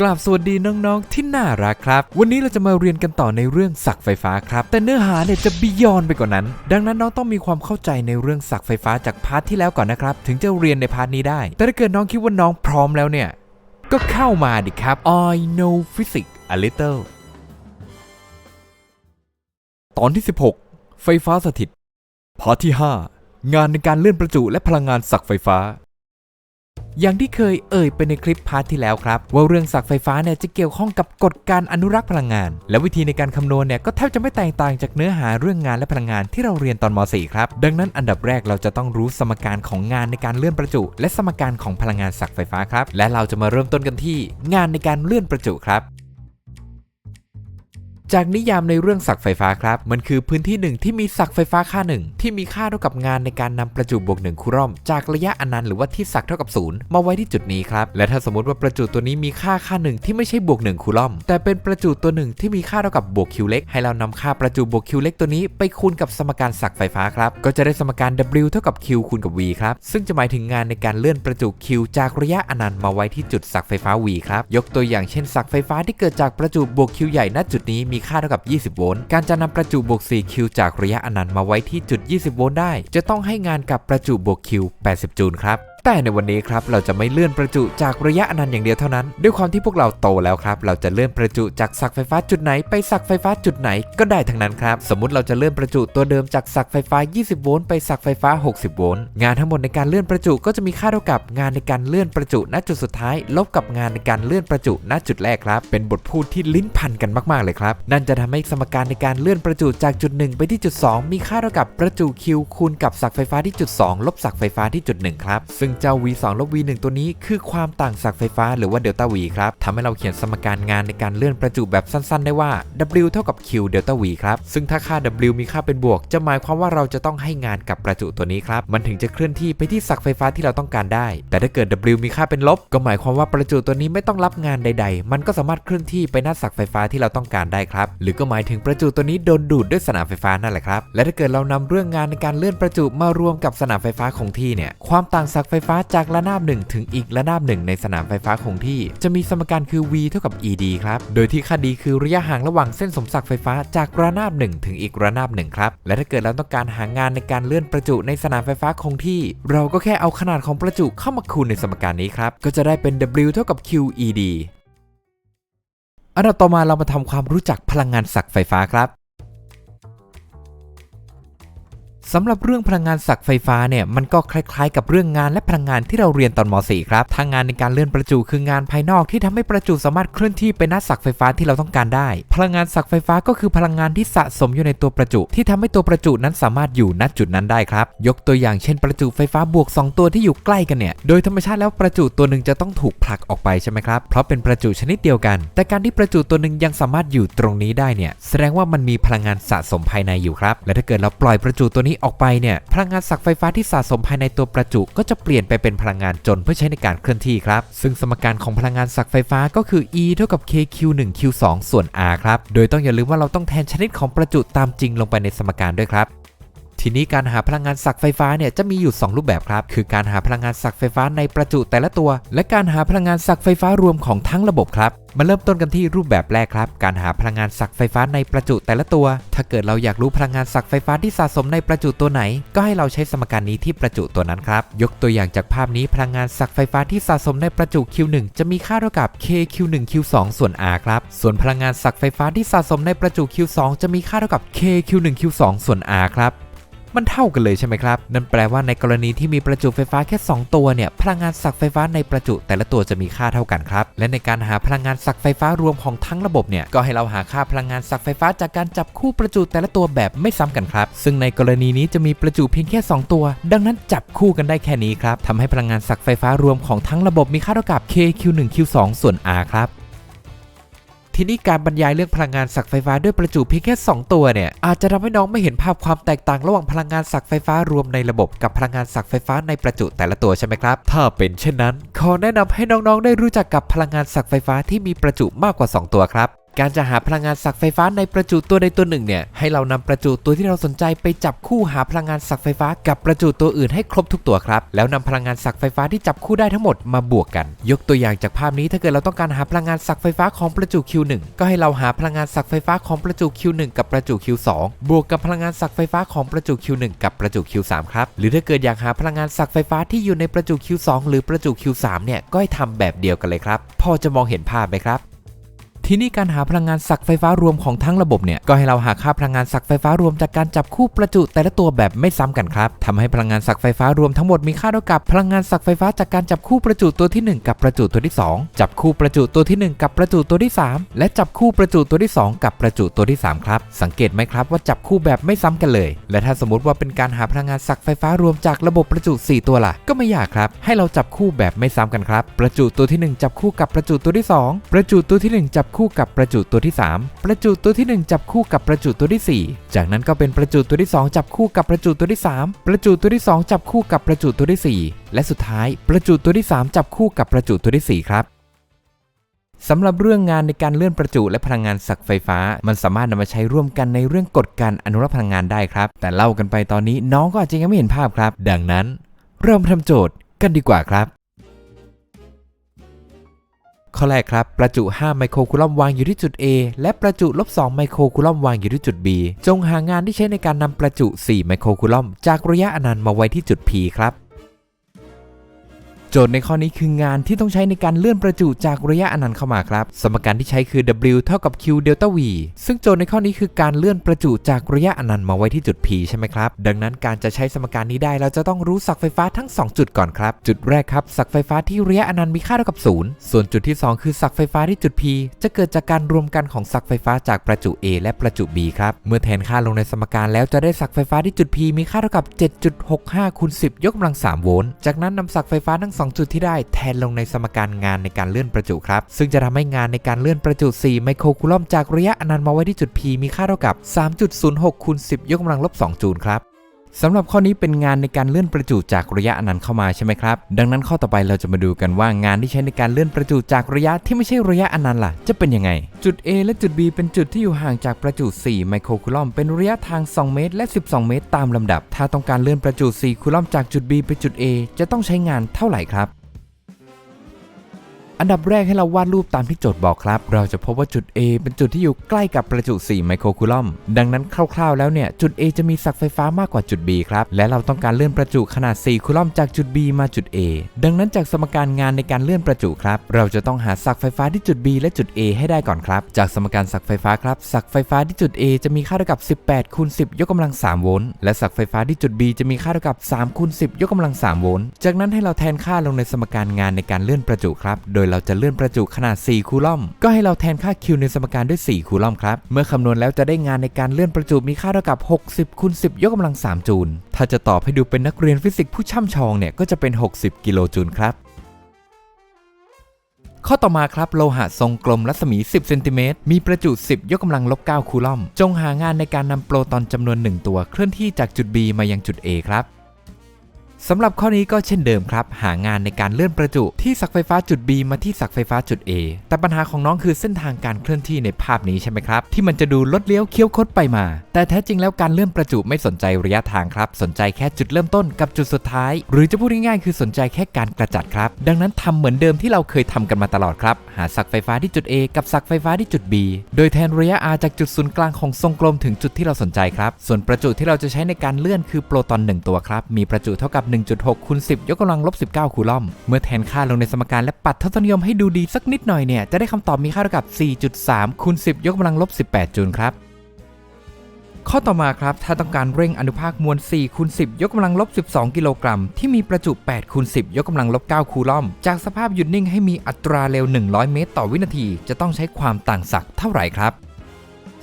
กราบสวัสดีน้องๆที่น่ารักครับ วันนี้เราจะมาเรียนกันต่อในเรื่องสักไฟฟ้าครับ แต่เนื้อหาเนี่ยจะบียอนไปกว่านั้น ดังนั้นน้องต้องมีความเข้าใจในเรื่องสักไฟฟ้าจากพาร์ทที่แล้วก่อนนะครับ ถึงจะเรียนในพาร์ทนี้ได้ แต่ถ้าเกิดน้องคิดว่าน้องพร้อมแล้วเนี่ย ก็เข้ามาดิครับ I know physics a little ตอนที่ 16 ไฟฟ้าสถิต พาร์ทที่ 5 งานในการเลื่อนประจุและพลังงานสักไฟฟ้า อย่างที่เคยเอ่ยไปในคลิปพาร์ทที่แล้วครับ ว่าเรื่องสักไฟฟ้าเนี่ยจะเกี่ยวข้องกับกฎการอนุรักษ์พลังงาน และวิธีในการคำนวณเนี่ยก็แทบจะไม่แตกต่างจากเนื้อหาเรื่องงานและพลังงานที่เราเรียนตอนม .4 ครับ ดังนั้นอันดับแรกเราจะต้องรู้สมการของงานในการเลื่อนประจุ และสมการของพลังงานสักไฟฟ้าครับ และเราจะมาเริ่มต้นกันที่ งานในการเลื่อนประจุครับ จากนิยามในเรื่องสักไฟฟ้าครับ มันคือพื้นที่หนึ่งที่มีสักไฟฟ้าค่าหนึ่งที่มีค่าเท่ากับงานในการนำประจุบวกหนึ่งคูลอมจากระยะอนันต์หรือว่าที่สักเท่ากับศูนย์มาไว้ที่จุดนี้ครับ และถ้าสมมติว่าประจุตัวนี้มีค่าค่าหนึ่งที่ไม่ใช่บวกหนึ่งคูลอมแต่เป็นประจุตัวหนึ่งที่มีค่าเท่ากับบวกคิวเล็กให้เรานำค่าประจุบวกคิวเล็กตัวนี้ไปคูณกับสมการสักไฟฟ้าครับก็จะได้สมการ W เท่ากับ Q คูณกับ V ครับซึ่งจะหมายถึงงานในการเลื่อนประจุ Q จากระยะอนันต์มาไว้ที่จุดสักไฟฟ้า V ครับยกตัวอย่างเช่นสักไฟฟ้าที่เกิดจากประจุบวก Q ใหญ่ณจุดนี้มีค่าเท่ากับ 20 โวลต์ การจะนำประจุบวก4 Q จากระยะอนันต์มาไว้ที่จุด 20 โวลต์ได้ จะต้องให้งานกับประจุบวกคิว 80 จูลครับ แต่ในวันนี้ครับเราจะไม่เลื่อนประจุจากระยะอนันต์อย่างเดียวเท่านั้น ด้วยความที่พวกเราโตแล้วครับ เราจะเลื่อนประจุจากสักไฟฟ้าจุดไหนไปสักไฟฟ้าจุดไหนก็ได้ทั้งนั้นครับ สมมติเราจะเลื่อนประจุตัวเดิมจากสักไฟฟ้า 20 โวลต์ไปสักไฟฟ้า 60 โวลต์งานทั้งหมดในการเลื่อนประจุก็จะมีค่าเท่ากับงานในการเลื่อนประจุณจุดสุดท้าย ลบกับงานในการเลื่อนประจุณจุดแรกครับ เป็นบทพูดที่ลิ้นพันกันมากๆเลยครับ นั่นจะทำให้สมการในการเลื่อนประจุจากจุด 1 ไปที่จุด 2 มีค่าเท่ากับประจุ Q คูณกับสักไฟฟ้าที่จุด 2 ลบสักไฟฟ้าที่จุด1ครับซึ่งเจ้า V 2 ลบ V1 ตัวนี้คือความต่างสักย์ไฟฟ้าหรือว่าเดลต้า V ครับทำให้เราเขียนสมการงานในการเลื่อนประจุแบบสั้นๆ ได้ว่า W เท่ากับ Q เดลต้า V ครับ ซึ่งถ้าค่า W มีค่าเป็นบวก จะหมายความว่าเราจะต้องให้งานกับประจุตัวนี้ครับ มันถึงจะเคลื่อนที่ไปที่สักย์ไฟฟ้าที่เราต้องการได้ แต่ถ้าเกิด W มีค่าเป็นลบ ก็หมายความว่าประจุตัวนี้ไม่ต้องรับงานใด ๆ มันก็สามารถเคลื่อนที่ไปหน้าสักย์ไฟฟ้าที่เราต้องการได้ครับ หรือก็หมายถึงประจุตัวนี้โดนดูดด้วยสนามไฟฟ้านั่นแหละครับ และถ้าเกิดเรานำเรื่องงานในการเลื่อนประจุมารวมกับสนามไฟฟ้าคงที่เนี่ย ความต่างสักไฟฟ้าจากระนาบหนึ่งถึงอีกระนาบหนึ่งในสนามไฟฟ้าคงที่ จะมีสมการคือ V เท่ากับ ED ครับ โดยที่ค่า D คือระยะห่างระหว่างเส้นสมศักดิ์ไฟฟ้าจากระนาบหนึ่งถึงอีกระนาบหนึ่งครับ และถ้าเกิดเราต้องการหางานในการเลื่อนประจุในสนามไฟฟ้าคงที่ เราก็แค่เอาขนาดของประจุเข้ามาคูณในสมการนี้ครับ ก็จะได้เป็น W เท่ากับ QED อันดับต่อมาเรามาทำความรู้จักพลังงานสักไฟฟ้าครับ สำหรับเรื่องพลังงานสักไฟฟ้าเนี่ยมันก็คล้ายๆ กับเรื่องงานและพลังงานที่เราเรียนตอนม .4 ครับทางงานในการเลื่อนประจุคืองานภายนอกที่ทำให้ประจุสามารถเคลื่อนที่ไปณสักไฟฟ้าที่เราต้องการได้ พลังงานสักไฟฟ้าก็คือพลังงานที่สะสมอยู่ในตัวประจุ ที่ทำให้ตัวประจุนั้นสามารถอยู่ณจุดนั้นได้ครับ ยกตัวอย่างเช่นประจุไฟฟ้าบวก 2 ตัวที่อยู่ใกล้กันเนี่ยโดยธรรมชาติแล้วประจุตัวหนึ่งจะต้องถูกผลักออกไปใช่ไหมครับเพราะเป็นประจุชนิดเดียวกัน แต่การที่ประจุตัวหนึ่งยังสามารถอยู่ตรงนี้ได้เนี่ยแสดงว่ามันมีพลังงานสะสมภายในอยู่ครับและถ้าเกิดเราปล่อยประจุตัวนี้ออกไปเนี่ยพลังงานสักไฟฟ้าที่สะสมภายในตัวประจุก็จะเปลี่ยนไปเป็นพลังงานจนเพื่อใช้ในการเคลื่อนที่ครับ ซึ่งสมการของพลังงานสักไฟฟ้าก็คือ E เท่ากับ KQ1Q2 ส่วน R ครับ โดยต้องอย่าลืมว่าเราต้องแทนชนิดของประจุตามจริงลงไปในสมการด้วยครับ ทีนี้การหาพลังงานสักไฟฟ้าเนี่ยจะมีอยู่ 2 รูปแบบครับ คือการหาพลังงานสักไฟฟ้าในประจุแต่ละตัว และการหาพลังงานสักไฟฟ้ารวมของทั้งระบบครับมาเริ่มต้นกันที่รูปแบบแรกครับ การหาพลังงานสักไฟฟ้าในประจุแต่ละตัว ถ้าเกิดเราอยากรู้พลังงานสักไฟฟ้าที่สะสมในประจุตัวไหน ก็ให้เราใช้สมการนี้ที่ประจุตัวนั้นครับ ยกตัวอย่างจากภาพนี้พลังงานสักไฟฟ้าที่สะสมในประจุ Q1 จะมีค่าเท่ากับ KQ1Q2 ส่วน R ครับ ส่วนพลังงานสักไฟฟ้าที่สะสมในประจุ Q2 จะมีค่าเท่ากับ KQ1Q2 ส่วน R ครับ มันเท่ากันเลยใช่ไหมครับ นั่นแปลว่าในกรณีที่มีประจุไฟฟ้าแค่ 2 ตัวเนี่ย พลังงานสักไฟฟ้าในประจุแต่ละตัวจะมีค่าเท่ากันครับ และในการหาพลังงานสักไฟฟ้ารวมของทั้งระบบเนี่ย ก็ให้เราหาค่าพลังงานสักไฟฟ้าจากการจับคู่ประจุแต่ละตัวแบบไม่ซ้ำกันครับ ซึ่งในกรณีนี้จะมีประจุเพียงแค่ 2 ตัว ดังนั้นจับคู่กันได้แค่นี้ครับทำให้พลังงานสักไฟฟ้ารวมของทั้งระบบมีค่าเท่ากับ KQ1Q2 ส่วน R ครับ ทีนี้การบรรยายเรื่องพลังงานสักไฟฟ้าด้วยประจุเพียงแค่ 2 ตัวเนี่ย อาจจะทำให้น้องไม่เห็นภาพความแตกต่างระหว่างพลังงานสักไฟฟ้ารวมในระบบกับพลังงานสักไฟฟ้าในประจุแต่ละตัวใช่ไหมครับ ถ้าเป็นเช่นนั้น ขอแนะนำให้น้องๆได้รู้จักกับพลังงานสักไฟฟ้าที่มีประจุมากกว่า 2 ตัวครับ การจะหาพลังงานศักไฟฟ้าในประจุตัวใดตัวหนึ่งเนี่ยให้เรานำประจุตัวที่เราสนใจไปจับคู่หาพลังงานศักไฟฟ้ากับประจุตัวอื่นให้ครบทุกตัวครับแล้วนำพลังงานศักไฟฟ้าที่จับคู่ได้ทั้งหมดมาบวกกัน ยกตัวอย่างจากภาพนี้ถ้าเกิดเราต้องการหาพลังงานศักไฟฟ้าของประจุ Q1 ก็ให้เราหาพลังงานศักไฟฟ้าของประจุ Q1 กับประจุ Q2 บวกกับพลังงานศักไฟฟ้าของประจุ Q1 กับประจุ Q3 ครับหรือถ้าเกิดอยากหาพลังงานศักไฟฟ้าที่อยู่ในประจุ Q2 หรือประจุ Q3 เนี่ยก็ให้ทำแบบเดียวกันเลยครับพอจะมองเห็นภาพไหมครับ ทีนี้การหาพลังงานศักไฟฟ้ารวมของทั้งระบบเนี่ย ก็ให้เราหาค่าพลังงานศักไฟฟ้ารวมจากการจับคู่ประจุแต่ละตัวแบบไม่ซ้ำกันครับทำให้พลังงานศักไฟฟ้ารวมทั้งหมดมีค่าเท่ากับพลังงานศักไฟฟ้าจากการจับคู่ประจุตัวที่ 1 กับประจุตัวที่ 2 จับคู่ประจุตัวที่ 1 กับประจุตัวที่ 3 และจับคู่ประจุตัวที่ 2 กับประจุตัวที่ 3 ครับ สังเกตไหมครับว่าจับคู่แบบไม่ซ้ำกันเลย และถ้าสมมติว่าเป็นการหาพลังงานศักไฟฟ้ารวมจากระบบประจุ 4 ตัวล่ะ ก็ไม่ยากครับ ให้เราจับคู่แบบไม่ซ้ำกันครับ ประจุตัวที่ 1 จับคู่กับประจุตัวที่ 2 ประจุตัวที่ 1 จับคูู่่กับประจุตัวที่ 3 ประจุตัวที่ 1 จับคู่กับประจุตัวที่ 4 จากนั้นก็เป็นประจุตัวที่ 2 จับคู่กับประจุตัวที่ 3 ประจุตัวที่ 2 จับคู่กับประจุตัวที่ 4 และสุดท้าย ประจุตัวที่ 3 จับคู่กับประจุตัวที่ 4 ครับสำหรับเรื่องงานในการเลื่อนประจุและพลังงานศักไฟฟ้า มันสามารถนำมาใช้ร่วมกันในเรื่องกฎการอนุรักษ์พลังงานได้ครับ แต่เล่ากันไปตอนนี้น้องก็อาจจะยังไม่เห็นภาพครับ ดังนั้น เริ่มทำโจทย์กันดีกว่าครับ ข้อแรกครับ ประจุ 5 ไมโครคูลอมวางอยู่ที่จุด A และประจุลบ 2 ไมโครคูลอมวางอยู่ที่จุด B จงหางานที่ใช้ในการนำประจุ 4 ไมโครคูลอม จากระยะอนันต์มาไว้ที่จุด P ครับ โจทย์ในข้อนี้คืองานที่ต้องใช้ในการเลื่อนประจุจากระยะอนันต์เข้ามาครับ สมการที่ใช้คือ W เท่ากับ Q เดลต้า V ซึ่งโจทย์ในข้อนี้คือการเลื่อนประจุจากระยะอนันต์มาไว้ที่จุด P ใช่ไหมครับ ดังนั้นการจะใช้สมการนี้ได้เราจะต้องรู้ศักไฟฟ้าทั้ง 2 จุดก่อนครับ จุดแรกครับศักไฟฟ้าที่ระยะอนันต์มีค่าเท่ากับ 0 ส่วนจุดที่ 2 คือศักไฟฟ้าที่จุด P จะเกิดจากการรวมกันของศักไฟฟ้าจากประจุ A และประจุ B ครับเมื่อแทนค่าลงในสมการแล้วจะได้ศักไฟฟ้าที่จุด P มีค่าเท่ากับ 7.65คูณ10 ยกกำลัง 3 โวลต์จากนั้นนำศักไฟฟ้าทั้ง2 จุดที่ได้แทนลงในสมการงานในการเลื่อนประจุครับ ซึ่งจะทำให้งานในการเลื่อนประจุ 4 ไมโครคูลอมจากระยะอนันต์มาไว้ที่จุด P มีค่าเท่ากับ 3.06คูณ10 ยกกำลังลบ 2 จูลครับ สำหรับข้อนี้เป็นงานในการเลื่อนประจุจากระยะอนันต์เข้ามาใช่ไหมครับ ดังนั้นข้อต่อไปเราจะมาดูกันว่างานที่ใช้ในการเลื่อนประจุจากระยะที่ไม่ใช่ระยะอนันต์ล่ะ จะเป็นยังไง จุด A และจุด B เป็นจุดที่อยู่ห่างจากประจุ 4 ไมโครคูลอมเป็นระยะทาง 2 เมตร และ 12 เมตร ตามลำดับ ถ้าต้องการเลื่อนประจุ 4 คูลอมจากจุด B ไปจุด A จะต้องใช้งานเท่าไหร่ครับ อันดับแรกให้เราวาดรูปตามที่โจทย์บอกครับ เราจะพบว่าจุด A เป็นจุดที่อยู่ใกล้กับประจุ4ไมโครคูลอม ดังนั้นคร่าวๆแล้วเนี่ย จุด A จะมีศักไฟฟ้ามากกว่าจุด B ครับ และเราต้องการเลื่อนประจุขนาด 4 คูลอมจากจุด B มาจุด A ดังนั้นจากสมการงานในการเลื่อนประจุครับ เราจะต้องหาศักไฟฟ้าที่จุด B และจุด A ให้ได้ก่อนครับ จากสมการศักไฟฟ้าครับศักไฟฟ้าที่จุด A จะมีค่าเท่ากับ 18คูณ10 ยกกำลัง 3 โวลต์ และศักไฟฟ้าที่จุด B จะมีค่าเท่ากับ3คูณ10 ยกกำลัง 3 โวลต์ จากนั้นให้เราแทนค่าลงในสมการงานในการเลื่อนประจุครับ โดยเราจะเลื่อนประจุขนาด 4 คูลอม ก็ให้เราแทนค่า Q ในสมการด้วย 4 คูลอมครับ เมื่อคำนวณแล้วจะได้งานในการเลื่อนประจุมีค่าเท่ากับ 60คูณ10 ยกกำลัง 3 จูล ถ้าจะตอบให้ดูเป็นนักเรียนฟิสิกส์ผู้ช่ำชองเนี่ยก็จะเป็น 60 กิโลจูลครับข้อต่อมาครับโลหะทรงกลมรัศมี 10เซนติเมตรมีประจุ 10 ยกกำลังลบ 9 คูลอม จงหางานในการนำโปรตอนจำนวน 1 ตัวเคลื่อนที่จากจุด B มายังจุด A ครับ สำหรับข้อนี้ก็เช่นเดิมครับ หางานในการเลื่อนประจุที่ศักไฟฟ้าจุด B มาที่ศักไฟฟ้าจุด A แต่ปัญหาของน้องคือเส้นทางการเคลื่อนที่ในภาพนี้ใช่ไหมครับ ที่มันจะดูลดเลี้ยวเคี้ยวคดไปมา แต่แท้จริงแล้วการเลื่อนประจุไม่สนใจระยะทางครับ สนใจแค่จุดเริ่มต้นกับจุดสุดท้าย หรือจะพูดง่ายๆคือสนใจแค่การกระจัดครับ ดังนั้นทำเหมือนเดิมที่เราเคยทำกันมาตลอดครับ หาศักไฟฟ้าที่จุด A กับศักไฟฟ้าที่จุด B โดยแทนระยะ r จากจุดศูนย์กลางของทรงกลมถึงจุดที่เราสนใจครับ ส่วนประจุที่เราจะใช้ในการเลื่อนคือโปรตอน1ตัวครับมีประจุเท่ากับ1.6คูณ10 ยกกำลังลบ19 คูลอม เมื่อแทนค่าลงในสมการและปัดทศนิยมให้ดูดีสักนิดหน่อยเนี่ย จะได้คำตอบมีค่าเท่ากับ 4.3คูณ10 ยกกำลังลบ18 จูลครับข้อต่อมาครับ ถ้าต้องการเร่งอนุภาคมวล4คูณ10 ยกกำลังลบ 12 กิโลกรัม ที่มีประจุ8คูณ10 ยกกำลังลบ 9 คูลอม จากสภาพหยุดนิ่งให้มีอัตราเร็ว 100 เมตร ต่อวินาที จะต้องใช้ความต่างศักย์เท่าไหร่ครับ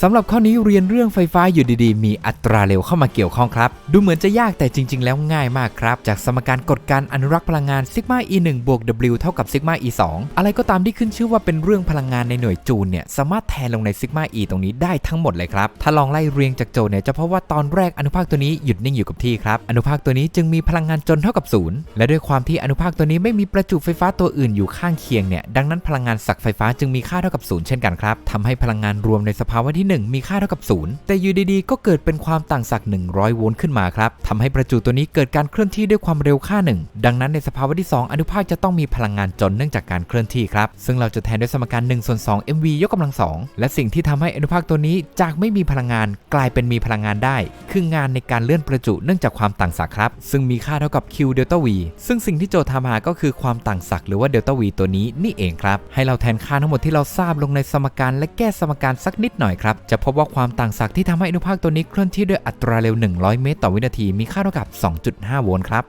สำหรับข้อนี้เรียนเรื่องไฟฟ้าอยู่ดีๆ มีอัตราเร็วเข้ามาเกี่ยวข้องครับ ดูเหมือนจะยากแต่จริง ๆ แล้วง่ายมากครับ จากสมการกฎการอนุรักษ์พลังงานซิกมา e 1บวก w เท่ากับซิกมา e 2อะไรก็ตามที่ขึ้นชื่อว่าเป็นเรื่องพลังงานในหน่วยจูลเนี่ยสามารถแทนลงในซิกมา e ตรงนี้ได้ทั้งหมดเลยครับ ถ้าลองไล่เรียงจากโจทย์เนี่ยจะพบว่าตอนแรกอนุภาคตัวนี้หยุดนิ่งอยู่กับที่ครับอนุภาคตัวนี้จึงมีพลังงานจนเท่ากับศูนย์และด้วยความที่อนุภาคตัวนี้ไม่มีประจุไฟฟ้าตัวอื่นอยู่ข้างเคียงเนี่ยดังนั้นพลังงานศักไฟฟ้าจึงมีค่าเท่ากับศูนย์เช่นกันครับทำให้พลังงานรวมในสภาวะที่หนึ่งมีค่าเท่ากับศูนย์แต่อยู่ดีๆ ก็เกิดเป็นความต่างศักย์100 โวลต์ขึ้นมาครับทำให้ประจุตัวนี้เกิดการเคลื่อนที่ด้วยความเร็วค่าหนึ่งดังนั้นในสภาวะที่ 2 อนุภาคจะต้องมีพลังงานจนเนื่องจากการเคลื่อนที่ครับ ซึ่งเราจะแทนด้วยสมการ1ส่วน2 mv ยกกำลังสองและสิ่งที่ทำให้อนุภาคตัวนี้จากไม่มีพลังงานกลายเป็นมีพลังงานได้ คืองานในการเลื่อนประจุเนื่องจากความต่างศักย์ครับ ซึ่งมีค่าเท่ากับ q เดลต้า v ซึ่งสิ่งที่โจทย์ทำหาก็คือความต่างศักย์หรือว่าเดลต้า v ตัวนี้นี่เองครับให้เราแทนค่าทั้งหมดที่เราทราบลงในสมการและแก้สมการสักนิดหน่อยครับจะพบว่าความต่างศักย์ที่ทำให้อนุภาคตัวนี้เคลื่อนที่ด้วยอัตราเร็ว 100 เมตร ต่อวินาที มีค่าเท่ากับ 2.5 โวลต์ครับ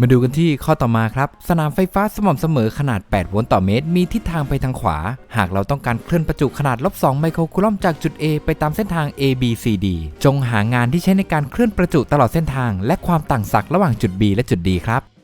มาดูกันที่ข้อต่อมาครับ สนามไฟฟ้าสม่ำเสมอขนาด 8 โวลต์ต่อเมตร มีทิศทางไปทางขวา หากเราต้องการเคลื่อนประจุขนาดลบ 2 ไมโครคูลอมจากจุด A ไปตามเส้นทาง A B C D จงหางานที่ใช้ในการเคลื่อนประจุตลอดเส้นทาง และความต่างศักย์ระหว่างจุด B และจุด D ครับ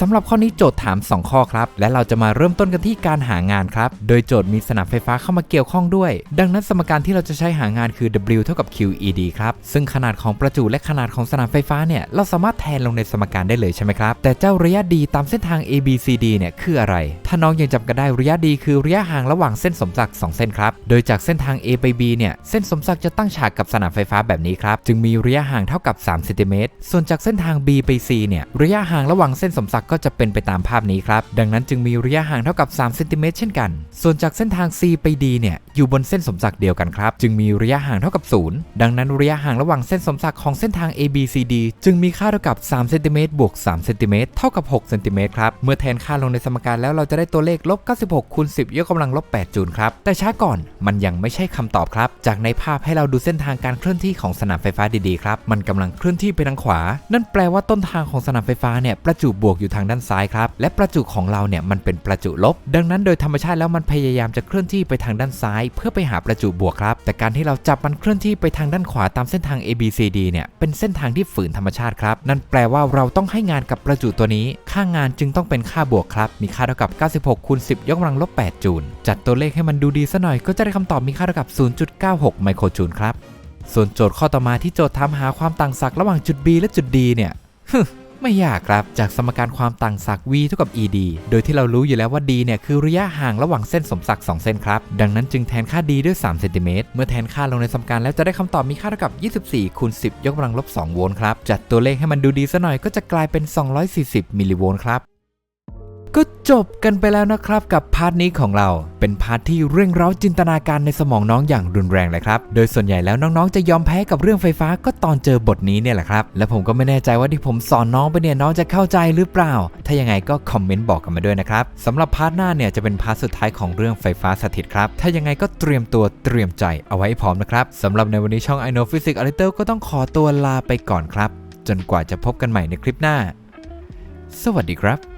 สำหรับข้อนี้โจทย์ถาม 2 ข้อครับ และเราจะมาเริ่มต้นกันที่การหางานครับ โดยโจทย์มีสนามไฟฟ้าเข้ามาเกี่ยวข้องด้วย ดังนั้นสมการที่เราจะใช้หางานคือ W เท่ากับ QED ครับ ซึ่งขนาดของประจุและขนาดของสนามไฟฟ้าเนี่ยเราสามารถแทนลงในสมการได้เลยใช่ไหมครับ แต่เจ้าระยะ d ตามเส้นทาง ABCD เนี่ยคืออะไร ถ้าน้องยังจำกันได้ระยะ d คือระยะห่างระหว่างเส้นสมศักดิ์2เส้นครับ โดยจากเส้นทาง A ไป B เนี่ยเส้นสมศักดิ์จะตั้งฉากกับสนามไฟฟ้าแบบนี้ครับจึงมีระยะห่างเท่ากับ3เซนติเมตรส่วนจากเส้นทาง B ไป C เนี่ยระยะห่างระหว่างเส้นสมศักดิ์ก็จะเป็นไปตามภาพนี้ครับ ดังนั้นจึงมีระยะห่างเท่ากับ3เซนติเมตรเช่นกัน ส่วนจากเส้นทาง C ไป D เนี่ยอยู่บนเส้นสมศักดิ์เดียวกันครับ จึงมีระยะห่างเท่ากับ 0 ดังนั้นระยะห่างระหว่างเส้นสมศักดิ์ของเส้นทาง ABCD จึงมีค่าเท่ากับ3เซนติเมตรบวก3เซนติเมตรเท่ากับ6เซนติเมตรครับ เมื่อแทนค่าลงในสมการแล้วเราจะได้ตัวเลขลบ96คูณ10 ยกกำลังลบ8จูลครับ แต่ช้าก่อนมันยังไม่ใช่คำตอบครับ จากในภาพให้เราดูเส้นทางการเคลื่อนที่ของสนามไฟฟ้าดีๆครับ มันกำลังเคลื่อนที่ไปทางขวา นั่นแปลว่าต้นทางของสนามไฟฟ้าเนี่ยประจุบวกอยูู่่ทางด้านซ้ายครับ และประจุของเราเนี่ยมันเป็นประจุลบ ดังนั้นโดยธรรมชาติแล้วมันพยายามจะเคลื่อนที่ไปทางด้านซ้าย เพื่อไปหาประจุบวกครับ แต่การที่เราจับมันเคลื่อนที่ไปทางด้านขวาตามเส้นทาง ABCD เนี่ยเป็นเส้นทางที่ฝืนธรรมชาติครับนั่นแปลว่าเราต้องให้งานกับประจุตัวนี้ ค่างานจึงต้องเป็นค่าบวกครับ มีค่าเท่ากับ 96คูณ10 ยกกำลังลบ 8 จูล จัดตัวเลขให้มันดูดีซะหน่อยก็จะได้คำตอบมีค่าเท่ากับ 0.96 ไมโครจูลครับ ส่วนโจทย์ข้อต่อมาที่โจทย์ถามหาความต่างศักย์ระหว่างจุด B และจุด D เนี่ย ไม่ยากครับ จากสมการความต่างศักย์ v เท่ากับ ed โดยที่เรารู้อยู่แล้วว่า d เนี่ยคือระยะห่างระหว่างเส้นสมศักย์2เส้นครับ ดังนั้นจึงแทนค่า d ด้วย3เซนติเมตรเมื่อแทนค่าลงในสมการแล้วจะได้คำตอบมีค่าเท่ากับ 24คูณ10 ยกกำลังลบ2โวลต์ครับ จัดตัวเลขให้มันดูดีซะหน่อยก็จะกลายเป็น 240มิลลิโวลต์ครับ ก็จบกันไปแล้วนะครับกับพาร์ทนี้ของเราเป็นพาร์ทที่เร่งเร้าจินตนาการในสมองน้องอย่างรุนแรงเลยครับ โดยส่วนใหญ่แล้วน้องๆ จะยอมแพ้กับเรื่องไฟฟ้าก็ตอนเจอบทนี้เนี่ยแหละครับ และผมก็ไม่แน่ใจว่าที่ผมสอนน้องไปเนี่ยน้องจะเข้าใจหรือเปล่า ถ้ายังไงก็คอมเมนต์บอกกันมาด้วยนะครับสำหรับพาร์ทหน้าเนี่ยจะเป็นพาร์ทสุดท้ายของเรื่องไฟฟ้าสถิตครับ ถ้ายังไงก็เตรียมตัวเตรียมใจเอาไว้พร้อมนะครับสำหรับในวันนี้ช่อง I know Physics a little ก็ต้องขอตัวลาไปก่อนครับ จนกว่าจะพบกันใหม่ในคลิปหน้า สวัสดีครับ